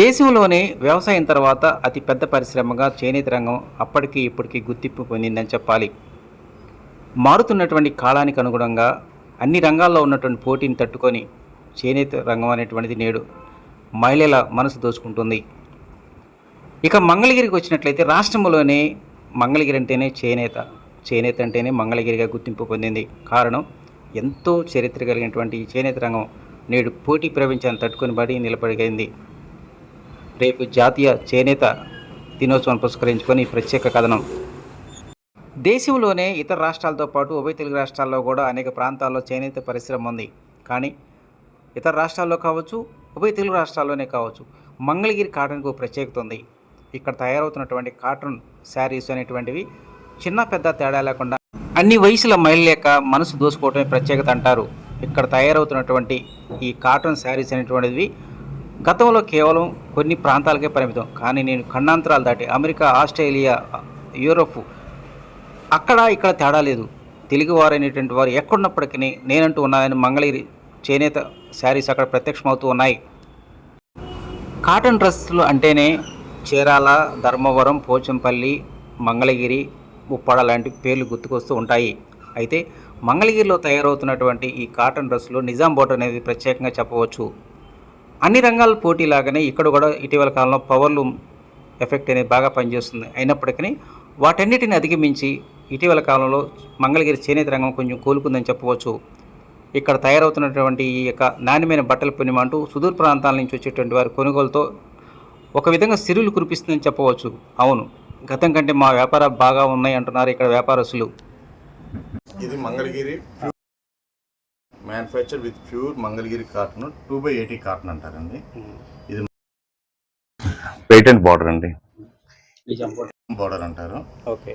దేశంలోనే వ్యవసాయం తర్వాత అతి పెద్ద పరిశ్రమగా చేనేత రంగం అప్పటికి ఇప్పటికీ గుర్తింపు పొందిందని చెప్పాలి. మారుతున్నటువంటి కాలానికి అనుగుణంగా అన్ని రంగాల్లో ఉన్నటువంటి పోటీని తట్టుకొని చేనేత రంగం అనేటువంటిది నేడు మహిళల మనసు దోచుకుంటుంది. ఇక మంగళగిరికి వచ్చినట్లయితే రాష్ట్రంలోనే మంగళగిరి అంటేనే చేనేత చేనేత అంటేనే మంగళగిరిగా గుర్తింపు పొందింది. కారణం ఎంతో చరిత్ర కలిగినటువంటి ఈ చేనేత రంగం నేడు పోటీ ప్రపంచాన్ని తట్టుకొని బడి నిలబడిపోయింది. రేపు జాతీయ చేనేత దినోత్సవం పురస్కరించుకొని ప్రత్యేక కథనం. దేశంలోనే ఇతర రాష్ట్రాలతో పాటు ఉభయ తెలుగు రాష్ట్రాల్లో కూడా అనేక ప్రాంతాల్లో చేనేత పరిశ్రమ ఉంది. కానీ ఇతర రాష్ట్రాల్లో కావచ్చు ఉభయ తెలుగు రాష్ట్రాల్లోనే కావచ్చు మంగళగిరి కాటన్కు ప్రత్యేకత ఉంది. ఇక్కడ తయారవుతున్నటువంటి కాటన్ శారీస్ అనేటువంటివి చిన్న పెద్ద తేడా లేకుండా అన్ని వయసుల మహిళల యొక్క మనసు దోసుకోవటమే ప్రత్యేకత అంటారు. ఇక్కడ తయారవుతున్నటువంటి ఈ కాటన్ శారీస్ అనేటువంటివి గతంలో కేవలం కొన్ని ప్రాంతాలకే పరిమితం. కానీ నేను ఖండాంతరాలు దాటి అమెరికా ఆస్ట్రేలియా యూరప్ అక్కడ ఇక్కడ తేడా లేదు. తెలుగువారు అనేటువంటి వారు ఎక్కడున్నప్పటికీ నేనంటూ ఉన్నాయని మంగళగిరి చేనేత శారీస్ అక్కడ ప్రత్యక్షమవుతూ ఉన్నాయి. కాటన్ డ్రెస్సులు అంటేనే చీరాల ధర్మవరం పోచంపల్లి మంగళగిరి ఉప్పాడ లాంటి పేర్లు గుర్తుకొస్తూ ఉంటాయి. అయితే మంగళగిరిలో తయారవుతున్నటువంటి ఈ కాటన్ డ్రెస్సులు నిజాం బోట్ అనేది ప్రత్యేకంగా చెప్పవచ్చు. అన్ని రంగాల పోటీలాగానే ఇక్కడ కూడా ఇటీవల కాలంలో పవర్లు ఎఫెక్ట్ అనేది బాగా పనిచేస్తుంది. అయినప్పటికీ వాటన్నిటిని అధిగమించి ఇటీవల కాలంలో మంగళగిరి చేనేత రంగం కొంచెం కోలుకుందని చెప్పవచ్చు. ఇక్కడ తయారవుతున్నటువంటి ఈ యొక్క నాణ్యమైన బట్టల పుణ్యం అంటూ సుదూర ప్రాంతాల నుంచి వచ్చేటువంటి వారి కొనుగోలుతో ఒక విధంగా సిరులు కురిపిస్తుందని చెప్పవచ్చు. అవును గతం కంటే మా వ్యాపారాలు బాగా ఉన్నాయి అంటున్నారు ఇక్కడ వ్యాపారస్తులు. ఇది Mangalagiri. Manufacture with pure Mangalagiri cotton two by eighty cotton అంటారండి. ఇది పేటెంట్ బార్డర్ అండి. బార్డర్ అంటారు. ఓకే.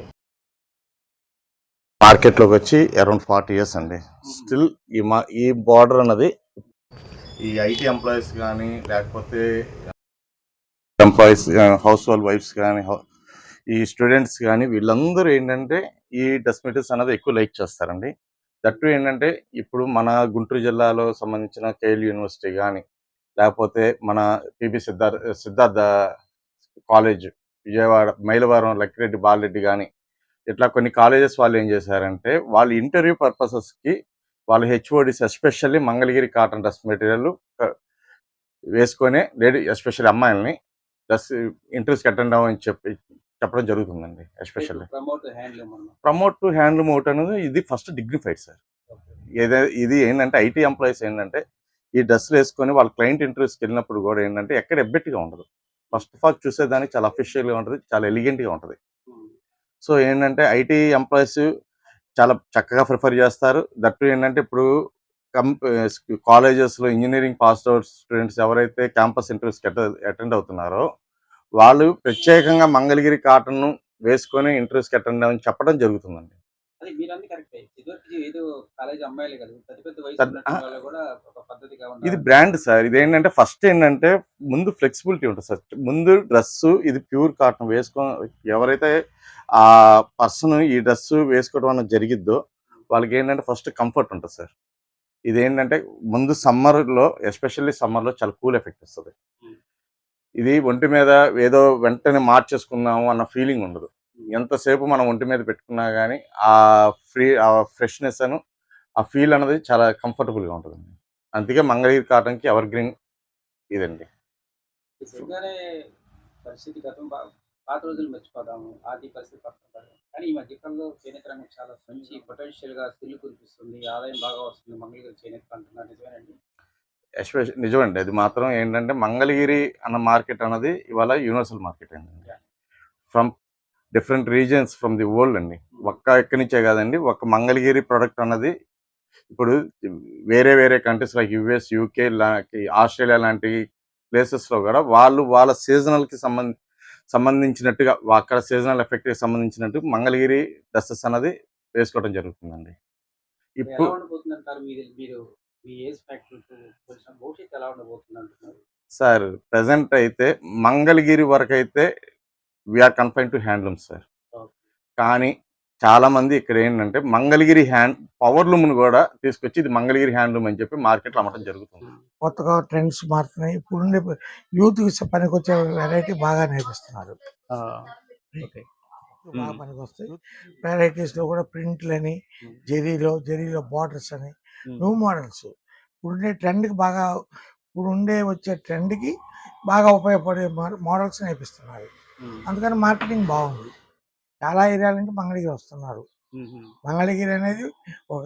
మార్కెట్లోకి వచ్చి అరౌండ్ ఫార్టీ ఇయర్స్ అండి. స్టిల్ ఈ మా ఈ బార్డర్ అన్నది ఈ ఐటీ ఎంప్లాయీస్ కానీ లేకపోతే ఎంప్లాయీస్ హౌస్ హోల్డ్ వైఫ్స్ కానీ ఈ స్టూడెంట్స్ కానీ వీళ్ళందరూ ఏంటంటే ఈ డ్రెస్ మెటీరియల్స్ అనేది ఎక్కువ లైక్ చేస్తారండి. దట్టు ఏంటంటే ఇప్పుడు మన గుంటూరు జిల్లాలో సంబంధించిన కేఎల్ యూనివర్సిటీ కానీ లేకపోతే మన పిబి సిద్ధార్థ సిద్ధార్థ కాలేజ్ విజయవాడ మైలవరం లక్కిరెడ్డి బాలరెడ్డి కానీ ఇట్లా కొన్ని కాలేజెస్ వాళ్ళు ఏం చేశారంటే వాళ్ళు ఇంటర్వ్యూ పర్పసెస్కి వాళ్ళు HODs especially Mangalagiri cotton dress material వేసుకొని లేడీ ఎస్పెషల్లీ అమ్మాయిల్ని డ్రెస్ ఇంటర్వ్యూస్కి అటెండ్ అవ్వని చెప్పి చెప్పడం జరుగుతుందండి especially. Promote to handloom out అనేది ఇది ఫస్ట్ డిగ్నిఫైడ్ సార్. ఇది ఏంటంటే ఐటీ ఎంప్లాయీస్ ఏంటంటే ఈ డ్రెస్సులు వేసుకొని వాళ్ళ క్లయింట్ ఇంటర్వ్యూస్కి వెళ్ళినప్పుడు కూడా ఏంటంటే ఎక్కడ ఎబ్బెట్టిగా ఉండదు. ఫస్ట్ ఆఫ్ ఆల్ చూసేదానికి చాలా అఫీషియల్గా ఉంటుంది చాలా ఎలిగెంట్గా ఉంటుంది. సో ఏంటంటే ఐటీ ఎంప్లాయీస్ చాలా చక్కగా ప్రిఫర్ చేస్తారు. దట్టు ఏంటంటే ఇప్పుడు కాలేజెస్లో ఇంజనీరింగ్ పాస్ అవుట్ స్టూడెంట్స్ ఎవరైతే క్యాంపస్ ఇంటర్వ్యూస్కి అటెండ్ అవుతున్నారో వాళ్ళు ప్రత్యేకంగా మంగళగిరి కాటన్ వేసుకొని ఇంటర్వ్యూస్కి అటెండ్ అవ్వని చెప్పడం జరుగుతుందండి. ఇది బ్రాండ్ సార్. ఇది ఏంటంటే ఫస్ట్ ఏంటంటే ముందు ఫ్లెక్సిబిలిటీ ఉంటుంది సార్. ముందు డ్రెస్ ఇది ప్యూర్ కాటన్ వేసుకో ఎవరైతే ఆ పర్సన్ ఈ డ్రెస్ వేసుకోవడం అనేది జరిగిద్దో వాళ్ళకి ఏంటంటే ఫస్ట్ కంఫర్ట్ ఉంటుంది సార్. ఇది ఏంటంటే ముందు సమ్మర్లో ఎస్పెషల్లీ సమ్మర్లో చాలా కూల్ ఎఫెక్ట్ వస్తుంది ఇది ఒంటి మీద ఏదో వెంటనే మార్చేసుకున్నాము అన్న ఫీలింగ్ ఉండదు. ఎంతసేపు మనం ఒంటి మీద పెట్టుకున్నా కానీ ఆ ఫ్రీ ఆ ఫ్రెష్నెస్ అను ఆ ఫీల్ అనేది చాలా కంఫర్టబుల్గా ఉంటుంది. అందుకే మంగళగిరి కాటన్కి ఎవర్ గ్రీన్ ఇదండి పరిస్థితి గతం పాత రోజులు మర్చిపోదాము ఆర్థిక పరిస్థితి పక్కన కానీ ఈ మధ్యకాలంలో చేనేత రంగం చాలా మంచి పొటెన్షియల్గా స్కిల్ కురిపిస్తుంది ఆదాయం బాగా వస్తుంది మంగళగిరి చేనేత అంటున్నారు నిజమేనండి? ఎస్పెషల్ నిజమండి. అది మాత్రం ఏంటంటే మంగళగిరి అన్న మార్కెట్ అన్నది ఇవాళ యూనివర్సల్ మార్కెట్ అండి. From different regions from the world అండి. ఒక్క ఎక్కడి నుంచే కాదండి ఒక మంగళగిరి ప్రోడక్ట్ అన్నది ఇప్పుడు వేరే వేరే కంట్రీస్ లైక్ యుఎస్ యూకే లాంటి ఆస్ట్రేలియా లాంటి ప్లేసెస్లో కూడా వాళ్ళు వాళ్ళ సీజనల్కి సంబంధ సంబంధించినట్టుగా అక్కడ సీజనల్ ఎఫెక్ట్కి సంబంధించినట్టు మంగళగిరి డ్రెస్సెస్ అన్నది వేసుకోవడం జరుగుతుందండి. ఇప్పుడు సార్ ప్రజెంట్ అయితే మంగళగిరి వరకు అయితే we are confine to handloom sir. కానీ చాలా మంది ఇక్కడ ఏంటంటే మంగళగిరి హ్యాండ్ పవర్ లూమ్ను కూడా తీసుకొచ్చి ఇది మంగళగిరి హ్యాండ్లూమ్ అని చెప్పి మార్కెట్లో అమ్మటం జరుగుతుంది కొత్తగా ట్రెండ్స్ మారుతున్నాయి ఇప్పుడుండే యూత్ పనికి వచ్చే వెరైటీ బాగా నేర్పిస్తున్నారు ఓకే బాగా మ్మ్. పనికి వస్తాయి వెరైటీస్లో కూడా ప్రింట్లు అని మ్మ్. జెరీలో జెరీలో బార్డర్స్ అని. New models. ఇప్పుడుండే ట్రెండ్కి బాగా ఇప్పుడు ఉండే వచ్చే ట్రెండ్కి బాగా ఉపయోగపడే మోడల్స్ నేర్పిస్తున్నారు. అందుకని మార్కెటింగ్ బాగుంది. చాలా ఏరియాల నుంచి మంగళగిరి వస్తున్నారు. మంగళగిరి అనేది ఒక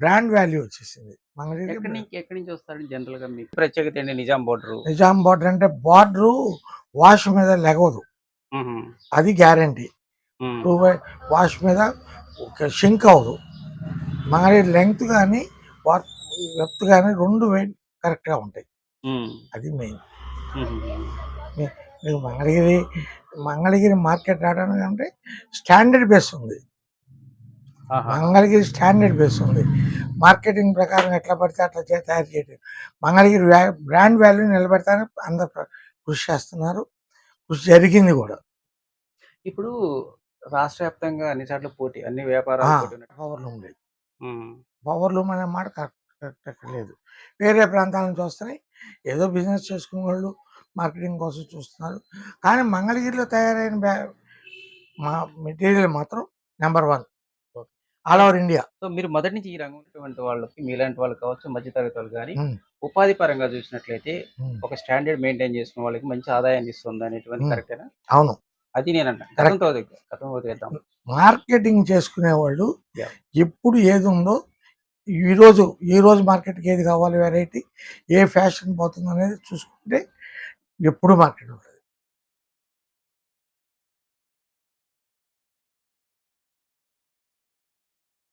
బ్రాండ్ వాల్యూ వచ్చేసింది. మంగళగిరి నుంచి ఎక్కడి నుంచి వస్తారు జనరల్గా మీకు ప్రత్యేకత ఏంటి? నిజాం బోర్డర్? నిజాం బార్డర్ అంటే బార్డర్ వాష్ మీద లెగవదు. అది గ్యారంటీ. టూ వాష్ మీద ఒక షింక్ అవ్వదు. మంగళగిరి లెంగ్త్ కానీ వెప్త్ కానీ రెండు కరెక్ట్గా ఉంటాయి. అది మెయిన్. మీకు మంగళగిరి మంగళగిరి మార్కెట్ రావడానికి అంటే స్టాండర్డ్ బేస్ ఉంది. మంగళగిరి స్టాండర్డ్ బేస్ ఉంది. మార్కెటింగ్ ప్రకారం ఎట్లా పడితే అట్లా చే- తయారు చేయడం మంగళగిరి బ్రాండ్ వాల్యూ నిలబెడతానికి అందరు కృషి చేస్తున్నారు. కృషి జరిగింది కూడా. ఇప్పుడు రాష్ట్ర వ్యాప్తంగా అన్ని చోట్ల పోటీ అన్ని వ్యాపారాలు పోటీ ఉన్నాయి. పవర్ లూమ్ లేదు ఉమ్. పవర్ లూమ్ అనే మాట కరెక్ట్ లేదు వేరే ప్రాంతాల నుంచి వస్తున్నాయి ఏదో బిజినెస్ చేసుకునే వాళ్ళు మార్కెటింగ్ కోసం చూస్తున్నారు కానీ మంగళగిరిలో తయారైన బ్యా- మా మెటీరియల్ మాత్రం number one all over India so మీరు మొదటి నుంచి ఈ రంగం వాళ్ళకి మీలాంటి వాళ్ళు కావచ్చు మధ్యతరగతి వాళ్ళు కానీ. ఉపాధి పరంగా చూసినట్లయితే. ఒక స్టాండర్డ్ మెయింటైన్ చేసుకున్న వాళ్ళకి మంచి ఆదాయాన్ని ఇస్తుంది అనేటువంటి. కరెక్టేనా అవును అది నేను మార్కెటింగ్ చేసుకునే వాళ్ళు. ఎప్పుడు ఏది ఉందో ఈరోజు ఈరోజు మార్కెట్కి ఏది కావాలి వెరైటీ ఏ ఫ్యాషన్ పోతుంది అనేది చూసుకుంటే ఎప్పుడు మార్కెట్ ఉంటుంది